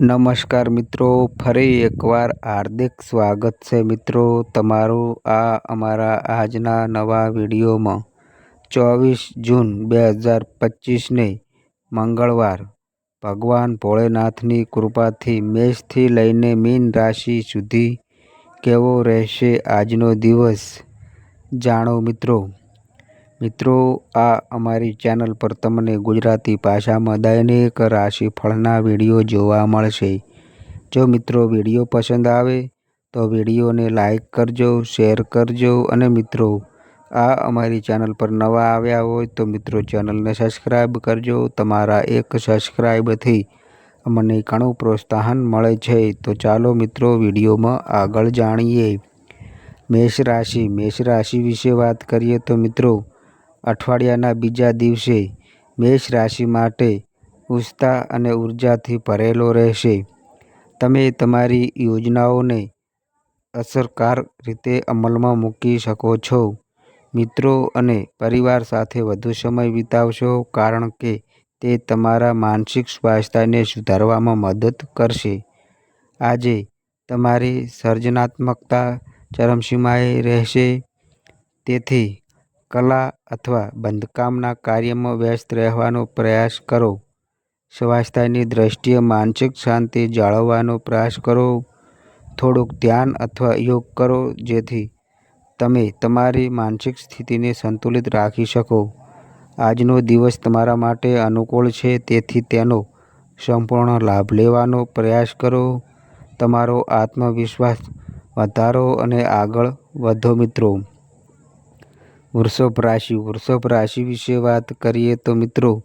નમસ્કાર મિત્રો, ફરી એકવાર હાર્દિક સ્વાગત છે મિત્રો તમારું આ અમારા આજના નવા વિડીયોમાં. ચોવીસ જૂન બે હજાર પચીસને મંગળવાર, ભગવાન ભોળેનાથની કૃપાથી મેષથી લઈને મીન રાશિ સુધી કેવો રહેશે આજનો દિવસ? જાણો મિત્રો મિત્રો, આ અમારી ચેનલ પર તમને ગુજરાતી ભાષામાં દૈનિક રાશિફળના વીડિયો જોવા મળશે. જો મિત્રો વીડિયો પસંદ આવે, તો વિડીયોને લાઈક કરજો, શેર કરજો અને મિત્રો, આ અમારી ચેનલ પર નવા આવ્યા હોય તો મિત્રો ચેનલને સબસ્ક્રાઈબ કરજો. તમારા એક સબસ્ક્રાઈબથી અમને ઘણું પ્રોત્સાહન મળે છે. તો ચાલો મિત્રો વિડીયોમાં આગળ જાણીએ. મેષ રાશિ મેષ રાશિ વિશે વાત કરીએ તો મિત્રો અઠવાડિયાના બીજા દિવસે મેષ રાશિ માટે ઉત્સાહ અને ઉર્જાથી ભરેલો રહેશે. તમે તમારી યોજનાઓને અસરકાર રીતે અમલમાં મૂકી શકો છો. મિત્રો અને પરિવાર સાથે વધુ સમય વિતાવશો કારણ કે તે તમારા માનસિક સ્વાસ્થ્યને સુધારવામાં મદદ કરશે. આજે તમારી સર્જનાત્મકતા ચરમસીમાએ રહેશે. તેથી કલા અથવા બાંધકામના કાર્યમાં વ્યસ્ત રહેવાનો પ્રયાસ કરો. સ્વાસ્થ્યની દ્રષ્ટિએ માનસિક શાંતિ જાળવવાનો પ્રયાસ કરો. થોડુંક ધ્યાન અથવા યોગ કરો, જેથી તમે તમારી માનસિક સ્થિતિને સંતુલિત રાખી શકો. આજનો દિવસ તમારા માટે અનુકૂળ છે, તેથી તેનો સંપૂર્ણ લાભ લેવાનો પ્રયાસ કરો. તમારો આત્મવિશ્વાસ વધારો અને આગળ વધો મિત્રો. વૃષભ રાશિ. વૃષભ રાશિ વિશે વાત કરીએ તો મિત્રો,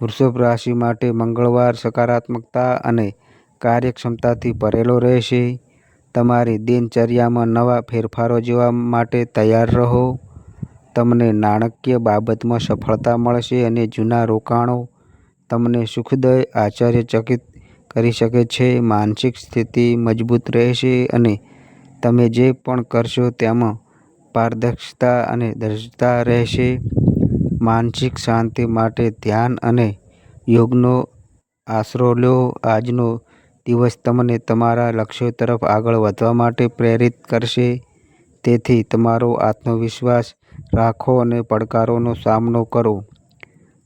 વૃષભ રાશિ માટે મંગળવાર સકારાત્મકતા અને કાર્યક્ષમતાથી ભરેલો રહેશે. તમારી દિનચર્યામાં નવા ફેરફારો જોવા માટે તૈયાર રહો. તમને નાણાકીય બાબતમાં સફળતા મળશે અને જૂના રોકાણો તમને સુખદય, આશ્ચર્યચકિત કરી શકે છે. માનસિક સ્થિતિ મજબૂત રહેશે અને તમે જે પણ કરશો તેમાં પારદર્શિતા અને દ્રઢતા રહેશે. માનસિક શાંતિ માટે ધ્યાન અને યોગનો આશરો લો. આજનો દિવસ તમને તમારા લક્ષ્યો તરફ આગળ વધવા માટે પ્રેરિત કરશે. તેથી તમારો આત્મવિશ્વાસ રાખો અને પડકારોનો સામનો કરો.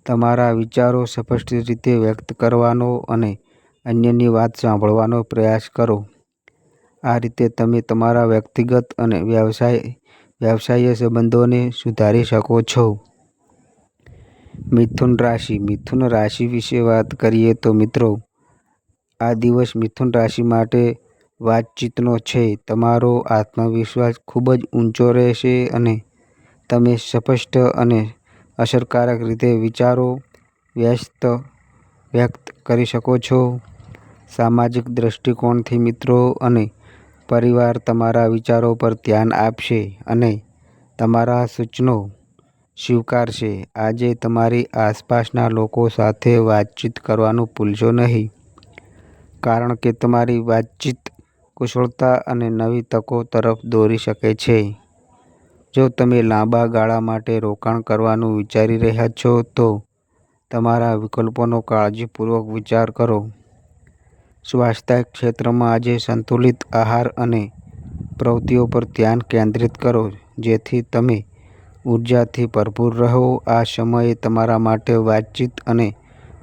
તમારા વિચારો સ્પષ્ટ રીતે વ્યક્ત કરવાનો અને અન્યની વાત સાંભળવાનો પ્રયાસ કરો. આ રીતે તમે તમારા વ્યક્તિગત અને વ્યવસાય વ્યવસાયિક સંબંધોને સુધારી શકો છો. મિથુન રાશિ. મિથુન રાશિ વિશે વાત કરીએ તો મિત્રો, આ દિવસ મિથુન રાશિ માટે વાતચીતનો છે. તમારો આત્મવિશ્વાસ ખૂબ જ ઊંચો રહેશે અને તમે સ્પષ્ટ અને અસરકારક રીતે વિચારો વ્યસ્ત વ્યક્ત કરી શકો છો. સામાજિક દૃષ્ટિકોણથી મિત્રો અને પરિવાર તમારા વિચારો પર ધ્યાન આપશે અને તમારા સૂચનો સ્વીકારશે. આજે તમારી આસપાસના લોકો સાથે વાતચીત કરવાનું ભૂલશો નહીં, કારણ કે તમારી વાતચીત કુશળતા અને નવી તકો તરફ દોરી શકે છે. જો તમે લાંબા ગાળા માટે રોકાણ કરવાનું વિચારી રહ્યા છો, તો તમારા વિકલ્પોનો કાળજીપૂર્વક વિચાર કરો. સ્વાસ્થ્ય ક્ષેત્રમાં આજે સંતુલિત આહાર અને પ્રવૃત્તિઓ પર ધ્યાન કેન્દ્રિત કરો, જેથી તમે ઉર્જાથી ભરપૂર રહો. આ સમયે તમારા માટે વાતચીત અને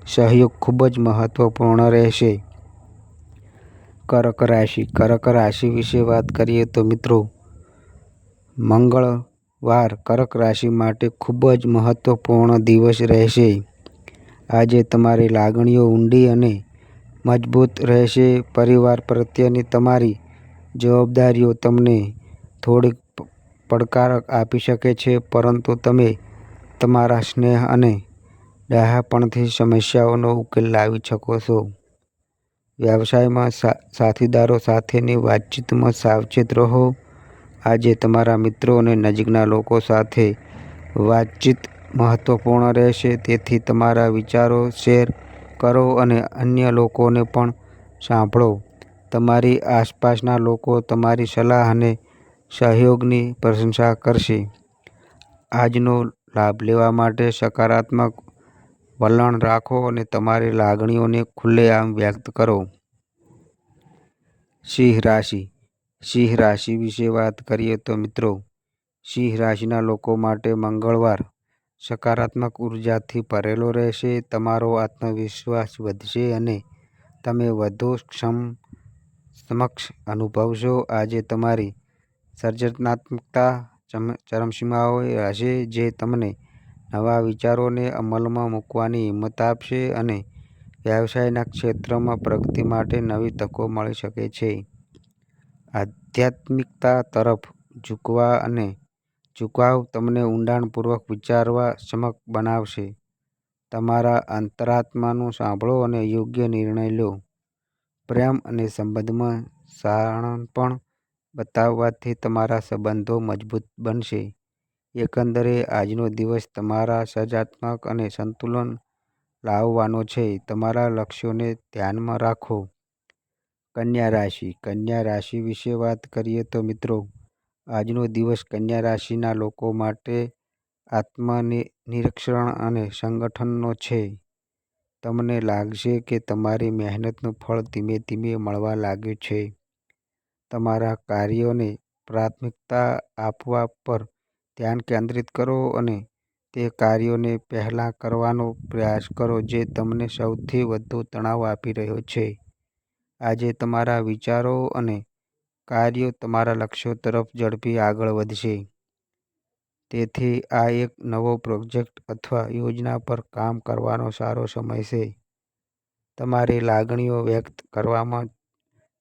સહયોગ ખૂબ જ મહત્વપૂર્ણ રહેશે. કર્ક રાશિ. કર્ક રાશિ વિશે વાત કરીએ તો મિત્રો, મંગળવાર કર્ક રાશિ માટે ખૂબ જ મહત્વપૂર્ણ દિવસ રહેશે. આજે તમારી લાગણીઓ ઊંડી અને મજબૂત રહેશે, પરિવાર પ્રત્યેની તમારી જવાબદારીઓ તમને થોડીક પડકાર આપી શકે છે, પરંતુ તમે તમારા સ્નેહ અને ડહાપણથી સમસ્યાઓનો ઉકેલ લાવી શકો છો. વ્યવસાયમાં સાથીદારો સાથેની વાતચીતમાં સાવચેત રહો. આજે તમારા મિત્રો અને નજીકના લોકો સાથે વાતચીત મહત્વપૂર્ણ રહેશે, તેથી તમારા વિચારો શેર કરો અને અન્ય લોકોને પણ સાંભળો. તમારી આસપાસના લોકો તમારી સલાહ અને સહયોગની પ્રશંસા કરશે. આજનો લાભ લેવા માટે સકારાત્મક વલણ રાખો અને તમારી લાગણીઓને ખુલ્લેઆમ વ્યક્ત કરો. સિંહ રાશિ. સિંહ રાશિ વિશે વાત કરીએ તો મિત્રો, સિંહ રાશિના લોકો માટે મંગળવાર સકારાત્મક ઉર્જાથી ભરેલો રહેશે, તમારો આત્મવિશ્વાસ વધશે અને તમે વધુ ક્ષમ સમક્ષ અનુભવશો. આજે તમારી સર્જનાત્મકતા ચરમસીમાઓએ હશે જે તમને નવા વિચારોને અમલમાં મૂકવાની હિંમત આપશે અને વ્યવસાયના ક્ષેત્રમાં પ્રગતિ માટે નવી તકો મળી શકે છે. આધ્યાત્મિકતા તરફ ઝૂકવા અને ઝુકાવ તમને ઊંડાણપૂર્વક વિચારવા સક્ષમ બનાવશે. તમારા અંતરાત્માનું સાંભળો અને યોગ્ય નિર્ણય લો. પ્રેમ અને સંબંધમાં શાણપણ બતાવવાથી તમારા સંબંધો મજબૂત બનશે. એકંદરે, આજનો દિવસ તમારા સર્જાત્મક અને સંતુલન લાવવાનો છે. તમારા લક્ષ્યોને ધ્યાનમાં રાખો. કન્યા રાશિ. કન્યા રાશિ વિશે વાત કરીએ તો મિત્રો આજનો દિવસ કન્યા રાશિના લોકો માટે આત્મનિરીક્ષણ અને સંગઠનનો છે. તમને લાગશે કે તમારી મહેનતનું ફળ ધીમે ધીમે મળવા લાગ્યું છે. તમારા કાર્યોને પ્રાથમિકતા આપવા પર ધ્યાન કેન્દ્રિત કરો અને તે કાર્યોને પહેલાં કરવાનો પ્રયાસ કરો જે તમને સૌથી વધુ તણાવ આપી રહ્યો છે. આજે તમારા વિચારો અને કાર્યો તમારા લક્ષ્યો તરફ ઝડપી આગળ વધશે. તેથી આ એક નવો પ્રોજેક્ટ અથવા યોજના પર કામ કરવાનો સારો સમય છે. તમારી લાગણીઓ વ્યક્ત કરવામાં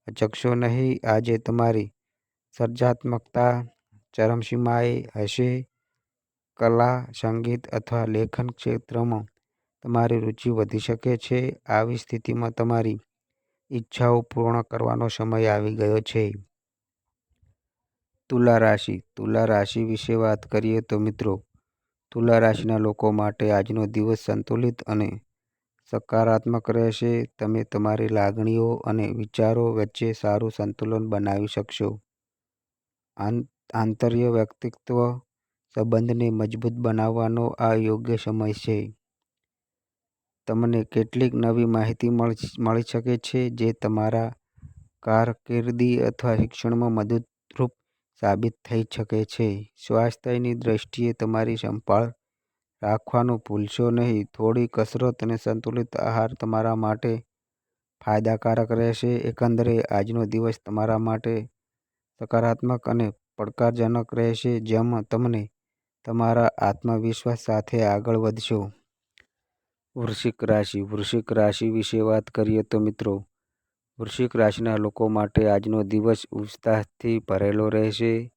અચકશો નહીં. આજે તમારી સર્જનાત્મકતા ચરમસીમાએ હશે. કલા, સંગીત અથવા લેખન ક્ષેત્રમાં તમારી રુચિ વધી શકે છે. આવી સ્થિતિમાં તમારી ઈચ્છાઓ પૂર્ણ કરવાનો સમય આવી ગયો છે. તુલા રાશિ. તુલા રાશિ વિશે વાત કરીએ તો મિત્રો, તુલા રાશિના લોકો માટે આજનો દિવસ સંતુલિત અને સકારાત્મક રહેશે. તમે તમારી લાગણીઓ અને વિચારો વચ્ચે સારું સંતુલન બનાવી શકશો. આંતરવ્યક્તિત્વ સંબંધને મજબૂત બનાવવાનો આ યોગ્ય સમય છે. તમને કેટલીક નવી માહિતી મળી શકે છે જે તમારા કારકિર્દી અથવા શિક્ષણમાં મદદરૂપ સાબિત થઈ શકે છે. સ્વાસ્થ્યની દ્રષ્ટિએ તમારી સંભાળ રાખવાનું ભૂલશો નહીં. થોડી કસરત અને સંતુલિત આહાર તમારા માટે ફાયદાકારક રહેશે. એકંદરે, આજનો દિવસ તમારા માટે સકારાત્મક અને પડકારજનક રહેશે, જેમાં તમને તમારા આત્મવિશ્વાસ સાથે આગળ વધશો. વૃશ્ચિક રાશિ વૃશ્ચિક રાશિ વિશે વાત કરીએ તો મિત્રો વૃશ્ચિક રાશિના લોકો માટે આજનો દિવસ ઉત્સાહથી ભરેલો રહેશે.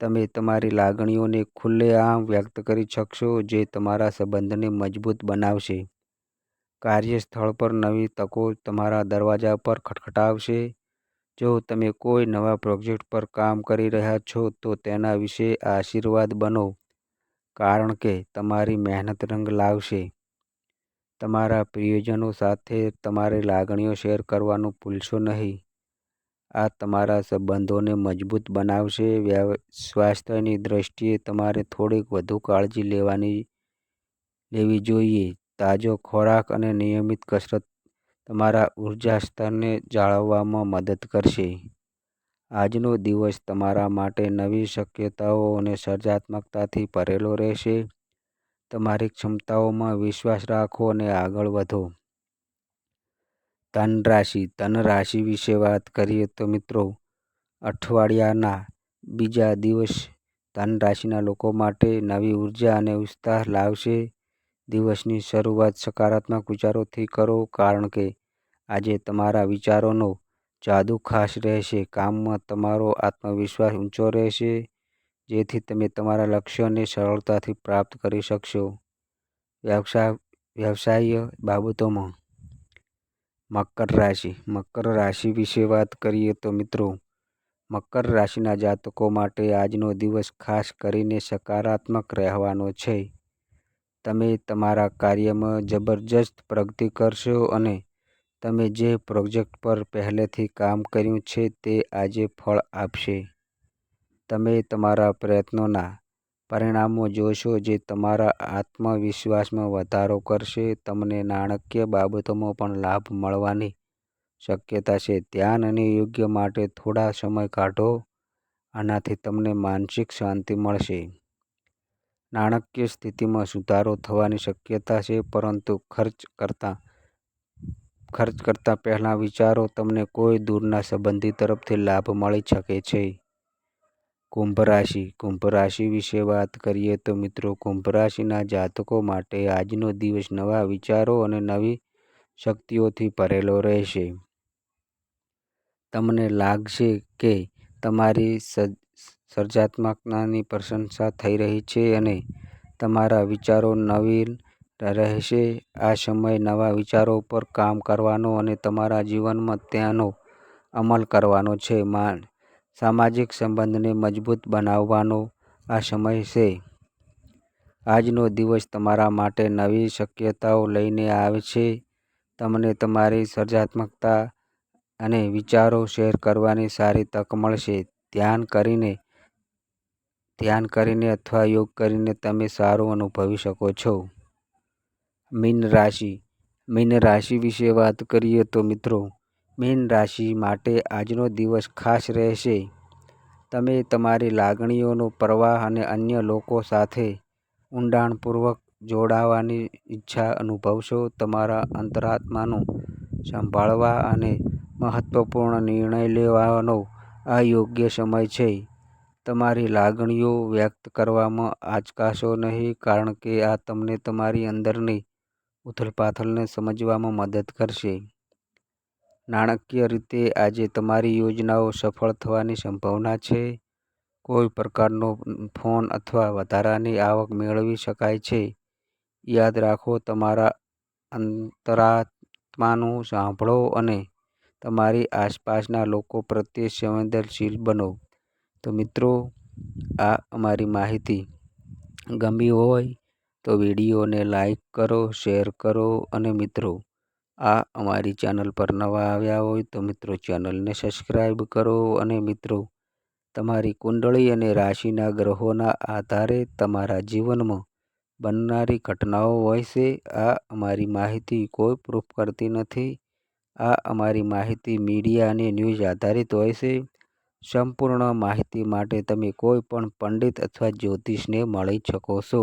તમે તમારી લાગણીઓને ખુલ્લેઆમ વ્યક્ત કરી શકશો જે તમારા સંબંધને મજબૂત બનાવશે. કાર્યસ્થળ પર નવી તકો તમારા દરવાજા પર ખટખટાવશે. જો તમે કોઈ નવા પ્રોજેક્ટ પર કામ કરી રહ્યા છો, તો તેના વિશે આશીર્વાદ બનો. કારણ કે તમારી મહેનત રંગ લાવશે. તમારા પ્રિયજનો સાથે તમારી લાગણીઓ શેર કરવાનું ભૂલશો નહીં. આ તમારા સંબંધોને મજબૂત બનાવશે. સ્વાસ્થ્યની દ્રષ્ટિએ તમારે થોડીક વધુ કાળજી લેવાની, લેવી જોઈએ. તાજો ખોરાક અને નિયમિત કસરત તમારા ઊર્જા સ્તરને જાળવવામાં મદદ કરશે. આજનો દિવસ તમારા માટે નવી શક્યતાઓ અને સર્જાત્મકતાથી ભરેલો રહેશે. તમારી ક્ષમતાઓમાં વિશ્વાસ રાખો અને આગળ વધો. ધન રાશિ ધન રાશિ વિશે વાત કરીએ તો મિત્રો, અઠવાડિયાના બીજા દિવસ ધન રાશિના લોકો માટે નવી ઊર્જા અને ઉત્સાહ લાવશે. દિવસની શરૂઆત સકારાત્મક વિચારોથી કરો કારણ કે આજે તમારા વિચારોનો જાદુ ખાસ રહેશે. કામમાં તમારો આત્મવિશ્વાસ ઊંચો રહેશે. જેથી તમે તમારા લક્ષ્યોને સરળતાથી પ્રાપ્ત કરી શકશો. વ્યવસાય વ્યવસાય બાબતોમાં મકર રાશિ. મકર રાશિ વિશે વાત કરીએ તો મિત્રો, મકર રાશિના જાતકો માટે આજનો દિવસ ખાસ કરીને સકારાત્મક રહેવાનો છે. તમે તમારા કાર્યમાં જબરજસ્ત પ્રગતિ કરશો અને તમે જે પ્રોજેક્ટ પર પહેલેથી કામ કર્યું છે તે આજે ફળ આપશે. તમે તમારા પ્રયત્નોના પરિણામો જોશો જે તમારા આત્મવિશ્વાસમાં વધારો કરશે. તમને નાણાકીય બાબતોમાં પણ લાભ મળવાની શક્યતા છે. ધ્યાન અને યોગ્ય માટે થોડા સમય કાઢો, આનાથી તમને માનસિક શાંતિ મળશે. નાણાકીય સ્થિતિમાં સુધારો થવાની શક્યતા છે, પરંતુ ખર્ચ કરતા, ખર્ચ કરતાં પહેલાં વિચારો તમને કોઈ દૂરના સંબંધી તરફથી લાભ મળી શકે છે. કુંભ રાશિ કુંભ રાશિ વિશે વાત કરીએ તો મિત્રો કુંભ રાશિના જાતકો માટે આજનો દિવસ નવા વિચારો અને નવી શક્તિઓથી ભરેલો રહેશે. તમને લાગશે કે તમારી સર્જનાત્મકતાની પ્રશંસા થઈ રહી છે અને તમારા વિચારો નવીન રહેશે. આ સમય નવા વિચારો પર કામ કરવાનો અને તમારા જીવનમાં ત્યાંનો અમલ કરવાનો છે. સામાજિક સંબંધને મજબૂત બનાવવાનો આ સમય છે. આજનો દિવસ તમારા માટે નવી શક્યતાઓ લઈને આવે છે. તમને તમારી સર્જનાત્મકતા અને વિચારો શેર કરવાની સારી તક મળશે. ધ્યાન કરીને ધ્યાન કરીને અથવા યોગ કરીને તમે સારું અનુભવી શકો છો. મીન રાશિ. મીન રાશિ વિશે વાત કરીએ તો મિત્રો મીન રાશિ માટે આજનો દિવસ ખાસ રહેશે. તમે તમારી લાગણીઓનો પ્રવાહ અને અન્ય લોકો સાથે ઊંડાણપૂર્વક જોડાવાની ઈચ્છા અનુભવશો. તમારા અંતરાત્માનું સંભાળવા અને મહત્વપૂર્ણ નિર્ણય લેવાનો આ યોગ્ય સમય છે. તમારી લાગણીઓ વ્યક્ત કરવામાં આચકાશો નહીં, કારણ કે આ તમને તમારી અંદરની ઉથલપાથલને સમજવામાં મદદ કરશે. નાણાકીય રીતે આજે તમારી યોજનાઓ સફળ થવાની સંભાવના છે. કોઈ પ્રકારનો ફોન અથવા વધારાની આવક મેળવી શકાય છે. યાદ રાખો, તમારા અંતરાત્માનું સાંભળો અને તમારી આસપાસના લોકો પ્રત્યે સંવેદનશીલ બનો. તો મિત્રો, આ અમારી માહિતી. ગમી હોય તો વિડીયોને લાઈક કરો, શેર કરો અને મિત્રો આ અમારી ચેનલ પર નવા આવ્યા હોય તો મિત્રો ચેનલને સબસ્ક્રાઈબ કરો અને મિત્રો, તમારી કુંડળી અને રાશિના ગ્રહોના આધારે તમારા જીવનમાં બનનારી ઘટનાઓ હોય છે. આ અમારી માહિતી કોઈ પ્રૂફ કરતી નથી. આ અમારી માહિતી મીડિયા અને ન્યૂઝ આધારિત હોય છે. સંપૂર્ણ માહિતી માટે તમે કોઈ પણ પંડિત અથવા જ્યોતિષને મળી શકો છો.